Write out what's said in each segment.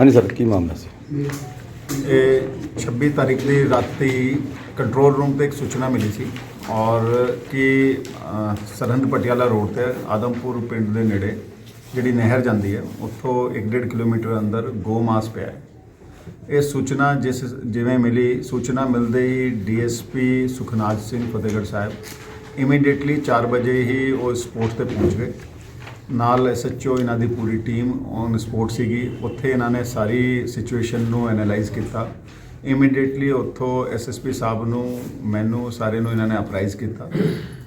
ਹਾਂਜੀ ਸਰ ਕੀ ਮਾਮਲਾ ਸੀ? ਇਹ 26 ਤਾਰੀਖ ਦੀ ਰਾਤੀ ਕੰਟਰੋਲ ਰੂਮ ਤੇ ਇੱਕ ਸੂਚਨਾ ਮਿਲੀ ਸੀ ਔਰ ਕਿ ਅ, ਸਰਹੰਦ ਪਟਿਆਲਾ ਰੋਡ ਤੇ ਆਦਮਪੁਰ ਪਿੰਡ ਦੇ ਨੇੜੇ ਜਿਹੜੀ ਨਹਿਰ ਜਾਂਦੀ ਹੈ ਉੱਥੋਂ 1.5 ਕਿਲੋਮੀਟਰ ਅੰਦਰ ਗੋ ਮਾਸ ਪਿਆ ਹੈ। ਇਹ ਸੂਚਨਾ ਜਿਸ ਜਿਵੇਂ ਮਿਲੀ ਸੂਚਨਾ ਮਿਲਦੇ ਹੀ ਡੀਐਸਪੀ ਸੁਖਨਾਜ ਸਿੰਘ ਫਤਿਹਗੜ੍ਹ ਸਾਹਿਬ ਇਮੀਡੀਏਟਲੀ 4 ਵਜੇ ਹੀ ਉਹ ਸਪੋਰਟ ਤੇ ਪਹੁੰਚ ਗਏ। ਨਾਲ ਐਸਐਚਓ ਇਹਨਾਂ ਦੀ ਪੂਰੀ ਟੀਮ ਔਨ ਸਪੋਰਟ ਸੀਗੀ। ਉੱਥੇ ਇਹਨਾਂ ਨੇ ਸਾਰੀ ਸਿਚੁਏਸ਼ਨ ਨੂੰ ਐਨਾਲਾਈਜ਼ ਕੀਤਾ। ਇਮੀਡੀਏਟਲੀ ਉੱਥੋਂ ਐਸਐਸਪੀ ਸਾਹਿਬ ਨੂੰ, ਮੈਨੂੰ ਸਾਰੇ ਨੂੰ ਇਹਨਾਂ ਨੇ ਅਪਰਾਈਜ਼ ਕੀਤਾ।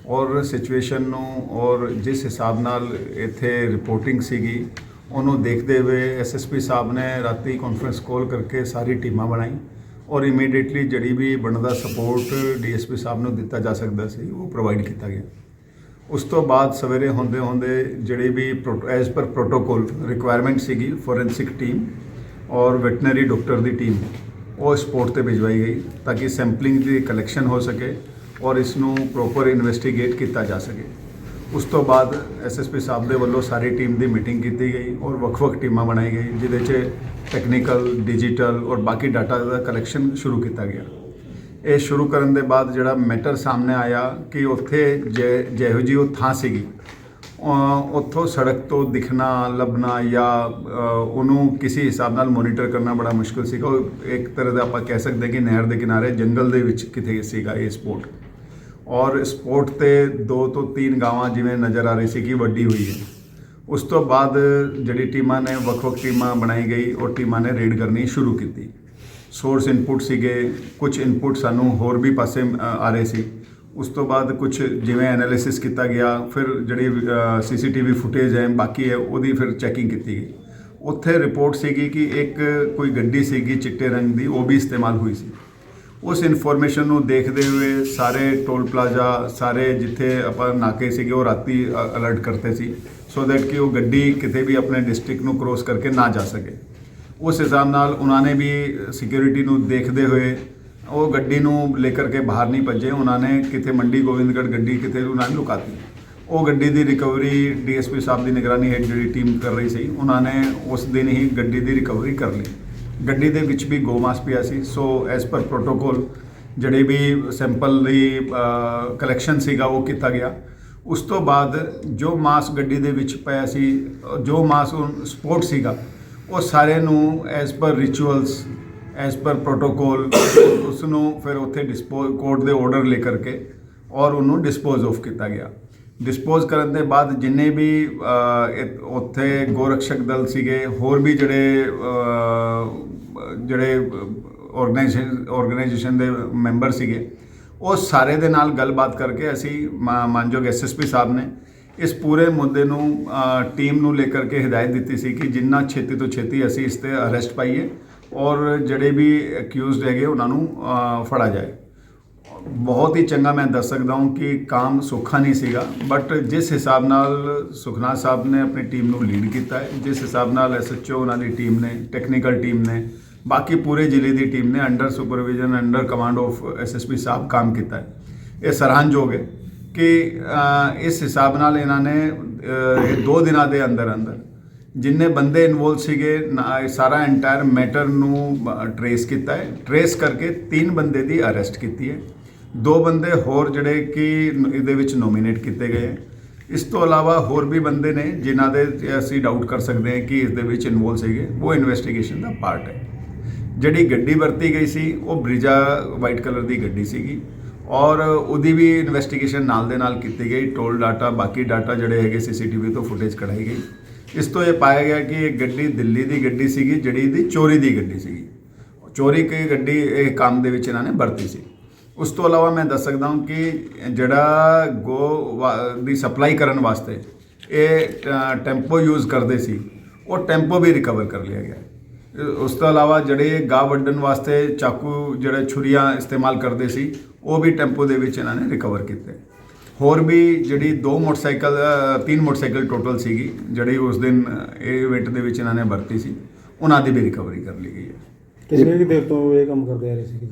ਔਰ ਸਿਚੁਏਸ਼ਨ ਨੂੰ, ਔਰ ਜਿਸ ਹਿਸਾਬ ਨਾਲ ਇੱਥੇ ਰਿਪੋਰਟਿੰਗ ਸੀਗੀ, ਉਹਨੂੰ ਦੇਖਦੇ ਹੋਏ ਐਸਐਸਪੀ ਸਾਹਿਬ ਨੇ ਰਾਤੀ ਕਾਨਫਰੰਸ ਕਾਲ ਕਰਕੇ ਸਾਰੀ ਟੀਮਾਂ ਬਣਾਈ। ਔਰ ਇਮੀਡੀਏਟਲੀ ਜਿਹੜੀ ਵੀ ਬਣਦਾ ਸਪੋਰਟ ਡੀਐਸਪੀ ਸਾਹਿਬ ਨੂੰ ਦਿੱਤਾ ਜਾ ਸਕਦਾ ਸੀ, ਉਹ ਪ੍ਰੋਵਾਈਡ ਕੀਤਾ ਗਿਆ। ਉਸ ਤੋਂ ਬਾਅਦ ਸਵੇਰੇ ਹੁੰਦੇ ਹੁੰਦੇ ਜਿਹੜੀ ਵੀ ਐਜ਼ ਪਰ ਪ੍ਰੋਟੋਕੋਲ ਰਿਕੁਆਇਰਮੈਂਟ ਸੀਗੀ ਫੋਰੈਂਸਿਕ ਟੀਮ ਔਰ ਵੈਟਨਰੀ ਡਾਕਟਰ ਦੀ ਟੀਮ ਉਹ ਸਪੋਰਟ ਤੇ ਭਿਜਵਾਈ ਗਈ ਤਾਂ ਕਿ ਸੈਂਪਲਿੰਗ ਦੀ ਕਲੈਕਸ਼ਨ ਹੋ ਸਕੇ ਔਰ ਇਸ ਨੂੰ ਪ੍ਰੋਪਰ ਇਨਵੈਸਟੀਗੇਟ ਕੀਤਾ ਜਾ ਸਕੇ। ਉਸ ਤੋਂ ਬਾਅਦ ਐਸਐਸਪੀ ਸਾਹਿਬ ਦੇ ਵੱਲੋਂ ਸਾਰੀ ਟੀਮ ਦੀ ਮੀਟਿੰਗ ਕੀਤੀ ਗਈ ਔਰ ਵੱਖ-ਵੱਖ ਟੀਮਾਂ ਬਣਾਈ ਗਈ, ਜਿਹਦੇ 'ਚ ਟੈਕਨੀਕਲ ਡਿਜੀਟਲ ਔਰ ਬਾਕੀ ਡਾਟਾ ਦਾ ਕਲੈਕਸ਼ਨ ਸ਼ੁਰੂ ਕੀਤਾ ਗਿਆ। ਇਹ ਸ਼ੁਰੂ ਕਰਨ ਦੇ ਬਾਅਦ ਜਿਹੜਾ ਮੈਟਰ ਸਾਹਮਣੇ ਆਇਆ ਕਿ ਉੱਥੇ ਜੇ- ਜਿਹੋ ਜਿਹੀ ਉਹ ਥਾਂ ਸੀਗੀ ਉੱਥੋਂ ਸੜਕ ਤੋਂ ਦਿਖਣਾ, ਲੱਭਣਾ ਜਾਂ ਉਹਨੂੰ ਕਿਸੇ ਹਿਸਾਬ ਨਾਲ ਮੋਨੀਟਰ ਕਰਨਾ ਬੜਾ ਮੁਸ਼ਕਲ ਸੀਗਾ। ਇੱਕ ਤਰ੍ਹਾਂ ਦਾ ਆਪਾਂ ਕਹਿ ਸਕਦੇ ਕਿ ਨਹਿਰ ਦੇ ਕਿਨਾਰੇ, ਜੰਗਲ ਦੇ ਵਿੱਚ ਕਿਤੇ ਸੀਗਾ ਇਹ ਸਪੋਰਟ ਔਰ ਸਪੋਰਟ ਤੇ ਦੋ ਤੋਂ ਤਿੰਨ ਗਾਵਾਂ ਜਿਵੇਂ ਨਜ਼ਰ ਆ ਰਹੀ ਸੀ ਕਿ ਵੱਡੀ ਹੋਈ ਹੈ। ਉਸ ਤੋਂ ਬਾਅਦ ਜਿਹੜੀ ਟੀਮਾਂ ਨੇ, ਵੱਖ-ਵੱਖ ਟੀਮਾਂ ਬਣਾਈ ਗਈ, ਉਹ ਟੀਮਾਂ ਨੇ ਰੇਡ ਕਰਨੀ ਸ਼ੁਰੂ ਕੀਤੀ। ਸੋਰਸ ਇਨਪੁਟ ਸੀਗੇ ਕੁਝ ਇਨਪੁਟ ਸਾਨੂੰ ਹੋਰ ਵੀ ਪਾਸੇ ਆ ਰਹੇ ਸੀ। ਉਸ ਤੋਂ ਬਾਅਦ ਕੁਝ ਜਿਵੇਂ ਐਨਾਲਿਸਿਸ ਕੀਤਾ ਗਿਆ, ਫਿਰ ਜਿਹੜੀ ਸੀਸੀਟੀਵੀ ਫੁਟੇਜ ਹੈ, ਬਾਕੀ ਹੈ, ਉਹਦੀ ਫਿਰ ਚੈਕਿੰਗ ਕੀਤੀ ਗਈ। ਉੱਥੇ ਰਿਪੋਰਟ ਸੀਗੀ ਕਿ ਇੱਕ ਕੋਈ ਗੱਡੀ ਸੀਗੀ ਚਿੱਟੇ ਰੰਗ ਦੀ, ਉਹ ਵੀ ਇਸਤੇਮਾਲ ਹੋਈ ਸੀ। ਉਸ ਇਨਫੋਰਮੇਸ਼ਨ ਨੂੰ ਦੇਖਦੇ ਹੋਏ ਸਾਰੇ ਟੋਲ ਪਲਾਜ਼ਾ ਸਾਰੇ ਜਿੱਥੇ ਆਪਾਂ ਨਾਕੇ ਸੀਗੇ, ਉਹ ਰਾਤੀ ਅਲਰਟ ਕਰਤੇ ਸੀ ਸੋ ਦੈਟ ਕਿ ਉਹ ਗੱਡੀ ਕਿਤੇ ਵੀ ਆਪਣੇ ਡਿਸਟ੍ਰਿਕਟ ਨੂੰ ਕ੍ਰੋਸ ਕਰਕੇ ਨਾ ਜਾ ਸਕੇ। ਉਸ ਹਿਸਾਬ ਨਾਲ ਉਹਨਾਂ ਨੇ ਵੀ ਸਿਕਿਉਰਿਟੀ ਨੂੰ ਦੇਖਦੇ ਹੋਏ ਉਹ ਗੱਡੀ ਨੂੰ ਲੈ ਕਰਕੇ ਬਾਹਰ ਨਹੀਂ ਭੱਜੇ, ਉਹਨਾਂ ਨੇ ਕਿਤੇ ਮੰਡੀ ਗੋਬਿੰਦਗੜ੍ਹ ਗੱਡੀ ਕਿਤੇ ਉਹਨਾਂ ਨੇ ਲੁਕਾਤੀ ਉਹ ਗੱਡੀ ਦੀ ਰਿਕਵਰੀ ਡੀਐਸਪੀ ਸਾਹਿਬ ਦੀ ਨਿਗਰਾਨੀ ਹੇਠ ਜਿਹੜੀ ਟੀਮ ਕਰ ਰਹੀ ਸੀ, ਉਹਨਾਂ ਨੇ ਉਸ ਦਿਨ ਹੀ ਗੱਡੀ ਦੀ ਰਿਕਵਰੀ ਕਰ ਲਈ। ਗੱਡੀ ਦੇ ਵਿੱਚ ਵੀ ਗੋਮਾਸ ਪਿਆ ਸੀ, ਸੋ ਐਸ ਪਰ ਪ੍ਰੋਟੋਕੋਲ ਜਿਹੜੇ ਵੀ ਸੈਂਪਲ ਦੀ ਕਲੈਕਸ਼ਨ ਸੀਗਾ ਉਹ ਕੀਤਾ ਗਿਆ। ਉਸ ਤੋਂ ਬਾਅਦ ਜੋ ਮਾਸ ਗੱਡੀ ਦੇ ਵਿੱਚ ਪਿਆ ਸੀ, ਜੋ ਮਾਸ ਸਪੋਰਟ ਸੀਗਾ ਉਹ ਸਾਰੇ ਨੂੰ as per rituals S per protocol ਉਸ ਨੂੰ ਫਿਰ ਉੱਥੇ ਡਿਸਪੋਜ਼ ਕੋਰਟ ਦੇ ਆਰਡਰ ਲੈ ਕਰਕੇ ਔਰ ਉਹਨੂੰ ਡਿਸਪੋਜ਼ ਆਫ ਕੀਤਾ ਗਿਆ। ਡਿਸਪੋਜ਼ ਕਰਨ ਦੇ ਬਾਅਦ ਜਿੰਨੇ ਵੀ ਅ, ਇਹ- ਉੱਥੇ ਗੋਰਖਸ਼ਕ ਦਲ ਸੀਗੇ ਹੋਰ ਵੀ ਜਿਹੜੇ ਜਿਹੜੇ ਆਰਗੇਨਾਈਜੇਸ਼ਨ ਆਰਗੇਨਾਈਜੇਸ਼ਨ ਦੇ ਮੈਂਬਰ ਸੀਗੇ ਉਹ ਸਾਰੇ ਦੇ ਨਾਲ ਗੱਲਬਾਤ ਕਰਕੇ ਅਸੀਂ ਮਾ- ਮਾਨਯੋਗ ਐਸਐਸਪੀ ਸਾਹਿਬ ਨੇ ਇਸ ਪੂਰੇ ਮੁੱਦੇ ਨੂੰ ਟੀਮ ਨੂੰ ਲੈ ਕਰਕੇ ਹਦਾਇਤ ਦਿੱਤੀ ਸੀ ਕਿ ਜਿੰਨਾ ਛੇਤੀ ਤੋਂ ਛੇਤੀ ਅਸੀਂ ਇਸ ਤੇ ਅਰੈਸਟ ਪਾਈਏ ਔਰ ਜਿਹੜੇ ਵੀ ਅਕਿਊਜ਼ਡ ਹੈਗੇ ਉਹਨਾਂ ਨੂੰ ਅ, ਫੜਾ ਜਾਏ। ਬਹੁਤ ਹੀ ਚੰਗਾ ਮੈਂ ਦੱਸ ਸਕਦਾ ਹਾਂ ਕਿ ਕੰਮ ਸੌਖਾ ਨਹੀਂ ਸੀਗਾ ਬਟ ਜਿਸ ਹਿਸਾਬ ਨਾਲ ਸੁਖਨਾ ਸਾਹਿਬ ਨੇ ਆਪਣੀ ਟੀਮ ਨੂੰ ਲੀਡ ਕੀਤਾ ਹੈ ਜਿਸ ਹਿਸਾਬ ਨਾਲ ਐਸਐਚਓ ਉਹਨਾਂ ਦੀ ਟੀਮ ਨੇ ਟੈਕਨੀਕਲ ਟੀਮ ਨੇ ਬਾਕੀ ਪੂਰੇ ਜ਼ਿਲ੍ਹੇ ਦੀ ਟੀਮ ਨੇ under supervision under command of SSP ਸਾਹਿਬ ਕੰਮ ਕੀਤਾ ਹੈ। ਇਹ ਸਰਾਹਨਯੋਗ ਹੈ। ਕਿ ਇਸ ਹਿਸਾਬ ਨਾਲ ਇਹਨਾਂ ਨੇ ਇਹ ਦੋ ਦਿਨਾਂ ਦੇ ਅੰਦਰ ਅੰਦਰ ਜਿੰਨੇ ਬੰਦੇ ਇਨਵੋਲ ਸੀਗੇ, ਨਾ- ਇਹ ਸਾਰਾ ਐਂਟਾਇਰ ਮੈਟਰ ਨੂੰ ਟਰੇਸ ਕੀਤਾ ਹੈ। ਟਰੇਸ ਕਰਕੇ ਤਿੰਨ ਬੰਦੇ ਦੀ ਅਰੈਸਟ ਕੀਤੀ ਹੈ। ਦੋ ਬੰਦੇ ਹੋਰ ਜਿਹੜੇ ਕਿ ਇਹਦੇ ਵਿੱਚ ਨੋਮੀਨੇਟ ਕੀਤੇ ਗਏ ਹੈ। ਇਸ ਤੋਂ ਇਲਾਵਾ ਹੋਰ ਵੀ ਬੰਦੇ ਨੇ ਜਿਨ੍ਹਾਂ ਦੇ ਅਸੀਂ ਡਾਊਟ ਕਰ ਸਕਦੇ ਹਾਂ ਕਿ ਇਸ ਦੇ ਵਿੱਚ ਇਨਵੋਲ ਸੀਗੇ, ਉਹ ਇਨਵੈਸਟੀਗੇਸ਼ਨ ਦਾ ਪਾਰਟ ਹੈ। ਜਿਹੜੀ ਗੱਡੀ ਵਰਤੀ ਗਈ ਸੀ, ਉਹ ਬ੍ਰਿਜਾ ਵਾਈਟ ਕਲਰ ਦੀ ਗੱਡੀ ਸੀਗੀ। ਔਰ ਉਹਦੀ ਵੀ ਇਨਵੈਸਟੀਗੇਸ਼ਨ ਨਾਲ ਦੇ ਨਾਲ ਕੀਤੀ ਗਈ ਟੋਲ ਡਾਟਾ ਬਾਕੀ ਡਾਟਾ ਜਿਹੜੇ ਹੈਗੇ ਸੀਸੀਟੀਵੀ ਤੋਂ ਫੁਟੇਜ ਕਢਾਈ ਗਈ। ਇਸ ਤੋਂ ਇਹ ਪਾਇਆ ਗਿਆ ਕਿ ਇਹ ਗੱਡੀ ਦਿੱਲੀ ਦੀ ਗੱਡੀ ਸੀਗੀ, ਜਿਹੜੀ ਇਹਦੀ ਚੋਰੀ ਦੀ ਗੱਡੀ ਸੀਗੀ। ਚੋਰੀ ਕੀ ਗੱਡੀ, ਇਹ ਕੰਮ ਦੇ ਵਿੱਚ ਇਹਨਾਂ ਨੇ ਵਰਤੀ ਸੀ। ਉਸ ਤੋਂ ਇਲਾਵਾ ਮੈਂ ਦੱਸ ਸਕਦਾ ਹਾਂ ਕਿ ਜਿਹੜਾ ਗੋ ਵਾ- ਦੀ ਸਪਲਾਈ ਕਰਨ ਵਾਸਤੇ ਇਹ ਟੈਂਪੋ ਯੂਜ਼ ਕਰਦੇ ਸੀ, ਉਹ ਟੈਂਪੋ ਵੀ ਰਿਕਵਰ ਕਰ ਲਿਆ ਗਿਆ। ਉਸ ਤੋਂ ਇਲਾਵਾ ਜਿਹੜੇ ਗਾਂ ਵੱਢਣ ਵਾਸਤੇ ਚਾਕੂ ਜਿਹੜੇ ਛੁਰੀਆਂ ਇਸਤੇਮਾਲ ਕਰਦੇ ਸੀ ਉਹ ਵੀ ਟੈਂਪੋ ਦੇ ਵਿੱਚ ਇਹਨਾਂ ਨੇ ਰਿਕਵਰ ਕੀਤੇ। ਹੋਰ ਵੀ ਜਿਹੜੀ ਦੋ ਮੋਟਰਸਾਈਕਲ ਤਿੰਨ ਮੋਟਰਸਾਈਕਲ ਟੋਟਲ ਸੀਗੀ ਜਿਹੜੀ ਉਸ ਦਿਨ ਇਹ ਇਵੈਂਟ ਦੇ ਵਿੱਚ ਇਹਨਾਂ ਨੇ ਵਰਤੀ ਸੀ ਉਹਨਾਂ ਦੀ ਵੀ ਰਿਕਵਰੀ ਕਰ ਲਈ ਗਈ ਹੈ। ਕਿੰਨੀ ਕੁ ਦੇਰ ਤੋਂ ਇਹ ਕੰਮ ਕਰਦੇ ਆ ਰਹੇ ਸੀ ਜੀ?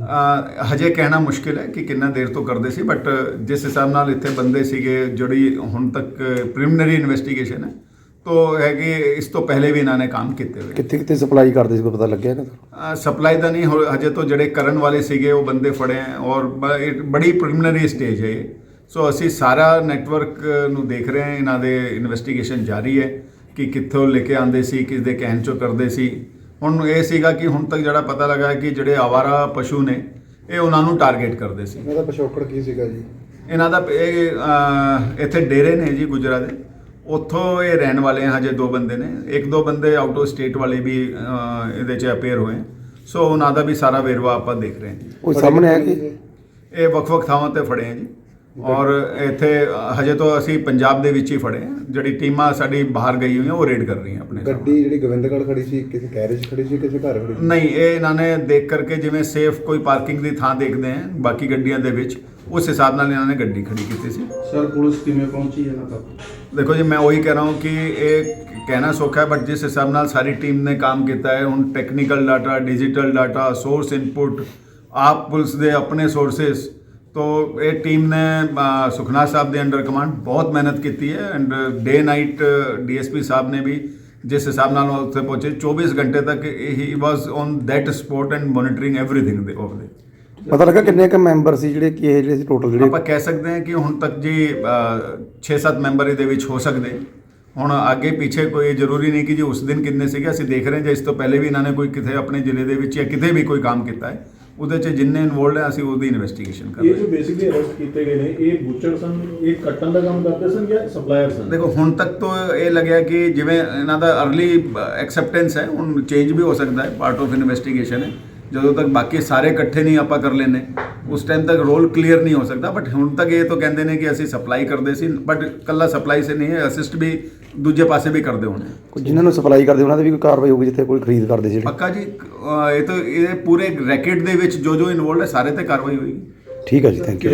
ਹਜੇ ਕਹਿਣਾ ਮੁਸ਼ਕਿਲ ਹੈ ਕਿ ਕਿੰਨਾ ਦੇਰ ਤੋਂ ਕਰਦੇ ਸੀ ਬਟ ਜਿਸ ਹਿਸਾਬ ਨਾਲ ਇੱਥੇ ਬੰਦੇ ਸੀਗੇ ਜਿਹੜੀ ਹੁਣ ਤੱਕ ਪ੍ਰੀਲਿਮਿਨਰੀ ਇਨਵੈਸਟੀਗੇਸ਼ਨ ਹੈ ਤੋਂ ਹੈ ਕਿ ਇਸ ਤੋਂ ਪਹਿਲੇ ਵੀ ਇਹਨਾਂ ਨੇ ਕੰਮ ਕੀਤੇ ਹੋਏ। ਕਿੱਥੇ ਕਿੱਥੇ ਸਪਲਾਈ ਕਰਦੇ ਸੀ ਕੋਈ ਪਤਾ ਲੱਗਿਆ ਨਾ ਸਪਲਾਈ ਦਾ ਨਹੀਂ ਹੋ- ਹਜੇ ਤੋਂ ਜਿਹੜੇ ਕਰਨ ਵਾਲੇ ਸੀਗੇ ਉਹ ਬੰਦੇ ਫੜੇ ਹੈ ਔਰ ਬ- ਇਹ ਬੜੀ ਪ੍ਰੀਲਿਮਿਨਰੀ ਸਟੇਜ ਹੈ ਇਹ। ਸੋ ਅਸੀਂ ਸਾਰਾ ਨੈਟਵਰਕ ਨੂੰ ਦੇਖ ਰਹੇ ਹਾਂ ਇਹਨਾਂ ਦੇ ਇਨਵੈਸਟੀਗੇਸ਼ਨ ਜਾਰੀ ਹੈ ਕਿ ਕਿੱਥੋਂ ਲੈ ਕੇ ਆਂਦੇ ਸੀ ਕਿਸ ਦੇ ਕਹਿਣ ਚੋਂ ਕਰਦੇ ਸੀ। ਹੁਣ ਇਹ ਸੀਗਾ ਕਿ ਹੁਣ ਤੱਕ ਜਿਹੜਾ ਪਤਾ ਲੱਗਾ ਹੈ ਕਿ ਜਿਹੜੇ ਆਵਾਰਾ ਪਸ਼ੂ ਨੇ ਇਹ ਉਹਨਾਂ ਨੂੰ ਟਾਰਗੇਟ ਕਰਦੇ ਸੀ। ਇਹਨਾਂ ਦਾ ਪਿਛੋਕੜ ਕੀ ਸੀਗਾ ਜੀ? ਇਹਨਾਂ ਦਾ ਇਹ ਅਹ, ਇੱਥੇ ਡੇਰੇ ਨੇ ਜੀ ਗੁਜਰਾ ਦੇ। ਉੱਥੋਂ ਇਹ ਰਹਿਣ ਵਾਲੇ ਆ ਹਜੇ ਦੋ ਬੰਦੇ ਨੇ। ਇੱਕ ਦੋ ਬੰਦੇ ਆਊਟ ਆਫ ਸਟੇਟ ਵਾਲੇ ਵੀ ਇਹਦੇ 'ਚ ਅਪੇਅਰ ਹੋਏ। ਸੋ ਉਹਨਾਂ ਦਾ ਵੀ ਸਾਰਾ ਵੇਰਵਾ ਆਪਾਂ ਦੇਖ ਰਹੇ ਹਾਂ। ਕੋਈ ਸਾਹਮਣੇ ਆਇਆ ਕਿ? ਇਹ ਵੱਖ-ਵੱਖ ਥਾਵਾਂ ਤੇ ਫੜੇ ਆ ਜੀ। ਔਰ ਇੱਥੇ ਹਜੇ ਤੋਂ ਅਸੀਂ ਪੰਜਾਬ ਦੇ ਵਿੱਚ ਹੀ ਫੜੇ ਆ ਜਿਹੜੀ ਟੀਮਾਂ ਸਾਡੀ ਬਾਹਰ ਗਈ ਹੋਈਆਂ ਉਹ ਰੇਡ ਕਰ ਰਹੀਆਂ ਆਪਣੇ। ਗੱਡੀ ਜਿਹੜੀ ਗੋਬਿੰਦਗੜ੍ਹ ਖੜੀ ਸੀ ਕਿਸੇ ਗੈਰੇਜ ਖੜੀ ਸੀ ਕਿਸੇ ਘਰ ਖੜੀ ਸੀ? ਨਹੀਂ ਇਹ ਇਹਨਾਂ ਨੇ ਦੇਖ ਕਰਕੇ ਜਿਵੇਂ ਸੇਫ ਕੋਈ ਪਾਰਕਿੰਗ ਦੀ ਥਾਂ ਦੇਖਦੇ ਆ ਬਾਕੀ ਗੱਡੀਆਂ ਦੇ ਵਿੱਚ ਉਸ ਹਿਸਾਬ ਨਾਲ ਇਹਨਾਂ ਨੇ ਗੱਡੀ ਖੜੀ ਕੀਤੀ ਸੀ। ਸਰ ਪੁਲਿਸ ਕਿਵੇਂ ਪਹੁੰਚੀ ਇਹਨਾਂ ਤੱਕ? ਦੇਖੋ ਜੀ ਮੈਂ ਉਹੀ ਕਹਿ ਰਹਾ ਹੂੰ ਕਿ ਇਹ ਕਹਿਣਾ ਸੌਖਾ ਹੈ ਬਟ ਜਿਸ ਹਿਸਾਬ ਨਾਲ ਸਾਰੀ ਟੀਮ ਨੇ ਕੰਮ ਕੀਤਾ ਹੈ ਹੁਣ technical data digital data source input ਆਪ ਪੁਲਿਸ ਦੇ ਆਪਣੇ ਸੋਰਸਸ ਤੋਂ ਇਹ ਟੀਮ ਨੇ ਸੁਖਨਾ ਸਾਹਿਬ ਦੇ ਅੰਡਰ ਕਮਾਂਡ ਬਹੁਤ ਮਿਹਨਤ ਕੀਤੀ ਹੈ ਐਂਡ ਡੇ ਨਾਈਟ ਡੀਐਸਪੀ ਸਾਹਿਬ ਨੇ ਵੀ ਜਿਸ ਹਿਸਾਬ ਨਾਲ ਉਹ ਉੱਥੇ ਪਹੁੰਚੇ 24 ਘੰਟੇ ਤੱਕ ਹੀ was on that spot and monitoring everything ਦੇ ਆਫ ਦੇ ਪਤਾ ਲੱਗਾ ਕਿੰਨੇ ਕ ਮੈਂਬਰ ਸੀ ਜਿਹੜੇ ਕਿ ਇਹ ਜਿਹੜੇ ਸੀ ਟੋਟਲ ਜਿਹੜੇ ਆਪਾਂ ਕਹਿ ਸਕਦੇ ਹਾਂ ਕਿ ਹੁਣ ਤੱਕ ਜੀ 6-7 ਮੈਂਬਰ ਇਹਦੇ ਵਿੱਚ ਹੋ ਸਕਦੇ ਹੁਣ ਅੱਗੇ ਪਿੱਛੇ ਕੋਈ ਜ਼ਰੂਰੀ ਨਹੀਂ ਕਿ ਜੀ ਉਸ ਦਿਨ ਕਿੰਨੇ ਸੀਗੇ ਅਸੀਂ ਦੇਖ ਰਹੇ ਹਾਂ ਜੇ ਇਸ ਤੋਂ ਪਹਿਲੇ ਵੀ ਇਹਨਾਂ ਨੇ ਕੋਈ ਕਿਤੇ ਆਪਣੇ ਜ਼ਿਲ੍ਹੇ ਦੇ ਵਿੱਚ ਜਾਂ ਕਿਤੇ ਵੀ ਕੋਈ ਕੰਮ ਕੀਤਾ ਹੈ ਉਹਦੇ 'ਚ ਜਿੰਨੇ ਇਨਵੋਲਡ ਹੈ ਅਸੀਂ ਉਹਦੀ ਇਨਵੈਸਟੀਗੇਸ਼ਨ ਕਰ ਰਹੇ ਇਹ ਜੋ ਬੇਸਿਕਲੀ ਅਰੈਸਟ ਕੀਤੇ ਗਏ ਨੇ ਇਹ ਬੁੱਚਰ ਸਨ ਇਹ ਕੱਟਣ ਦਾ ਕੰਮ ਕਰਦੇ ਸਨ ਜਾਂ ਸਪਲਾਇਰ ਸਨ? ਦੇਖੋ ਹੁਣ ਤੱਕ ਤਾਂ ਇਹ ਲੱਗਿਆ ਕਿ ਜਿਵੇਂ ਇਹਨਾਂ ਦਾ ਅਰਲੀ ਐਕਸੈਪਟੈਂਸ ਹੈ ਹੁਣ ਚੇਂਜ ਵੀ ਹੋ ਸਕਦਾ ਹੈ ਪਾਰਟ ਆਫ ਇਨਵੈਸਟੀਗੇਸ਼ਨ ਹੈ। ਜਦੋਂ ਤੱਕ ਬਾਕੀ ਸਾਰੇ ਇਕੱਠੇ ਨਹੀਂ ਆਪਾਂ ਕਰ ਲੈਨੇ ਉਸ ਟਾਈਮ ਤੱਕ ਰੋਲ ਕਲੀਅਰ ਨਹੀਂ ਹੋ ਸਕਦਾ ਬਟ ਹੁਣ ਤੱਕ ਇਹ ਤਾਂ ਕਹਿੰਦੇ ਨੇ ਕਿ ਅਸੀਂ ਸਪਲਾਈ ਕਰਦੇ ਸੀ ਬਟ ਕੱਲਾ ਸਪਲਾਈ ਸੇ ਨਹੀਂ ਹੈ ਅਸਿਸਟ ਵੀ ਦੂਜੇ ਪਾਸੇ ਵੀ ਕਰਦੇ ਹੋਣੇ। ਕੋਈ ਜਿਨ੍ਹਾਂ ਨੂੰ ਸਪਲਾਈ ਕਰਦੇ ਉਹਨਾਂ ਦੀ ਵੀ ਕੋਈ ਕਾਰਵਾਈ ਹੋਊਗੀ ਜਿੱਥੇ ਕੋਈ ਖਰੀਦ ਕਰਦੇ ਜਿਹੜੇ। ਪੱਕਾ ਜੀ ਇਹ ਤਾਂ ਇਹ ਪੂਰੇ ਰੈਕੇਟ ਦੇ ਵਿੱਚ ਜੋ ਜੋ ਇਨਵੋਲਡ ਹੈ ਸਾਰੇ ਤੇ ਕਾਰਵਾਈ ਹੋਏਗੀ। ਠੀਕ ਹੈ ਜੀ ਥੈਂਕ ਯੂ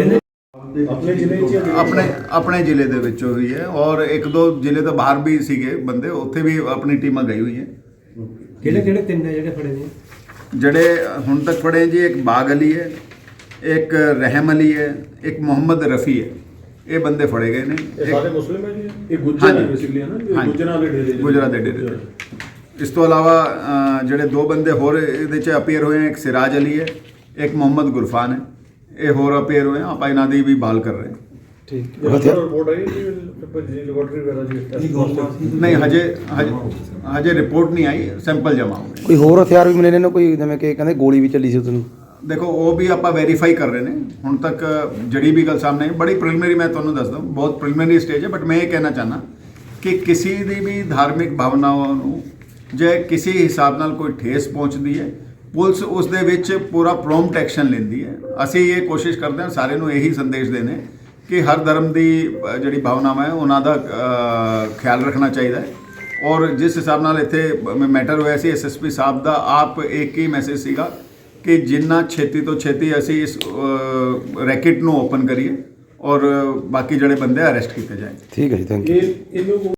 ਆਪਣੇ ਜ਼ਿਲ੍ਹੇ 'ਚ ਆਪਣੇ ਆਪਣੇ ਜ਼ਿਲ੍ਹੇ ਦੇ ਵਿੱਚ ਹੋਈ ਹੈ ਔਰ ਇੱਕ ਦੋ ਜ਼ਿਲ੍ਹੇ ਤੋਂ ਬਾਹਰ ਵੀ ਸੀਗੇ ਬੰਦੇ ਉੱਥੇ ਵੀ ਆਪਣੀ ਟੀਮਾਂ ਗਈ ਹੋਈ ਹੈ। ਕਿਹੜੇ ਕਿਹੜੇ ਤਿੰਨ ਨੇ ਜਿਹੜੇ ਫੜੇ ਨੇ? ਜਿਹੜੇ ਹੁਣ ਤੱਕ ਫੜੇ ਜੀ ਇੱਕ ਬਾਗ ਅਲੀ ਹੈ ਇੱਕ ਰਹਿਮ ਅਲੀ ਹੈ ਇੱਕ ਮੁਹੰਮਦ ਰਫੀ ਹੈ ਇਹ ਬੰਦੇ ਫੜੇ ਗਏ ਨੇ ਇਹ ਸਾਰੇ ਮੁਸਲਿਮ ਹੈ ਜੀ ਇਹ ਗੁੱਜਰ ਨੇ। ਬੇਸਿਕਲੀ ਹੈ ਨਾ। ਗੁੱਜਰਾਂ ਦੇ ਡੇਰੇ ਗੁਜਰਾਂ ਦੇ ਡੇਰੇ। ਇਸ ਤੋਂ ਇਲਾਵਾ ਜਿਹੜੇ ਦੋ ਬੰਦੇ ਹੋਰ ਇਹਦੇ 'ਚ ਅਪੀਅਰ ਹੋਏ ਇੱਕ ਸਿਰਾਜ ਅਲੀ ਹੈ ਇੱਕ ਮੁਹੰਮਦ ਗੁਰਫਾਨ ਹੈ ਇਹ ਹੋਰ ਅਪੀਅਰ ਹੋਏ ਆ ਆਪਾਂ ਇਹਨਾਂ ਦੀ ਵੀ ਬਾਲ ਕਰ ਰਹੇ ਹਾਂ ਠੀਕ। ਰਿਪੋਰਟ ਆਈ ਕਿ ਜੀ ਲੈਬੋਰਟਰੀ ਵਗੈਰਾ ਜੀ ਨਹੀਂ ਹਜੇ ਹਜੇ ਹਜੇ ਰਿਪੋਰਟ ਨਹੀਂ ਆਈ ਸੈਂਪਲ ਜਮਾ ਹੋ ਗਏ। ਕੋਈ ਹੋਰ ਹਥਿਆਰ ਵੀ ਮਿਲੇ ਨੇ ਨਾ ਕੋਈ ਜਿਵੇਂ ਕਿ ਕਹਿੰਦੇ ਗੋਲੀ ਵੀ ਚੱਲੀ ਸੀ ਉਸ ਨੂੰ? ਦੇਖੋ ਉਹ ਵੀ ਆਪਾਂ ਵੈਰੀਫਾਈ ਕਰ ਰਹੇ ਨੇ। ਹੁਣ ਤੱਕ ਜਿਹੜੀ ਵੀ ਗੱਲ ਸਾਹਮਣੇ ਆਈ ਬੜੀ ਪ੍ਰੀਲਿਮਿਨਰੀ ਮੈਂ ਤੁਹਾਨੂੰ ਦੱਸਦਾ ਬਹੁਤ ਪ੍ਰੀਲਿਮਿਨਰੀ ਸਟੇਜ ਹੈ ਬਟ ਮੈਂ ਇਹ ਕਹਿਣਾ ਚਾਹਨਾ ਕਿ ਕਿਸੇ ਦੀ ਵੀ ਧਾਰਮਿਕ ਭਾਵਨਾਵਾਂ ਨੂੰ ਜੇ ਕਿਸੇ ਹਿਸਾਬ ਨਾਲ ਕੋਈ ਠੇਸ ਪਹੁੰਚਦੀ ਹੈ ਪੁਲਿਸ ਉਸ ਦੇ ਵਿੱਚ ਪੂਰਾ ਪ੍ਰੋਮਪਟ ਐਕਸ਼ਨ ਲੈਂਦੀ ਹੈ। ਅਸੀਂ ਇਹ ਕੋਸ਼ਿਸ਼ ਕਰਦੇ ਹਾਂ ਸਾਰੇ ਨੂੰ ਇਹੀ ਸੰਦੇਸ਼ ਦੇਣੇ ਕਿ ਹਰ ਧਰਮ ਦੀ ਜਿਹੜੀ ਭਾਵਨਾਵਾਂ ਹੈ ਉਹਨਾਂ ਦਾ ਖਿਆਲ ਰੱਖਣਾ ਚਾਹੀਦਾ ਹੈ। ਔਰ ਜਿਸ ਹਿਸਾਬ ਨਾਲ ਇੱਥੇ ਮੈਟਰ ਹੋਇਆ ਸੀ ਐਸਐਸਪੀ ਸਾਹਿਬ ਦਾ ਆਪ ਇੱਕ ਹੀ ਮੈਸੇਜ ਸੀਗਾ ਕਿ ਜਿੰਨਾ ਛੇਤੀ ਤੋਂ ਛੇਤੀ ਅਸੀਂ ਇਸ ਰੈਕੇਟ ਨੂੰ ਓਪਨ ਕਰੀਏ ਔਰ ਬਾਕੀ ਜਿਹੜੇ ਬੰਦੇ ਅਰੈਸਟ ਕੀਤੇ ਜਾਏ ਠੀਕ ਹੈ ਜੀ ਥੈਂਕ ਯੂ ਇਹ ਇਹ ਲੋਕ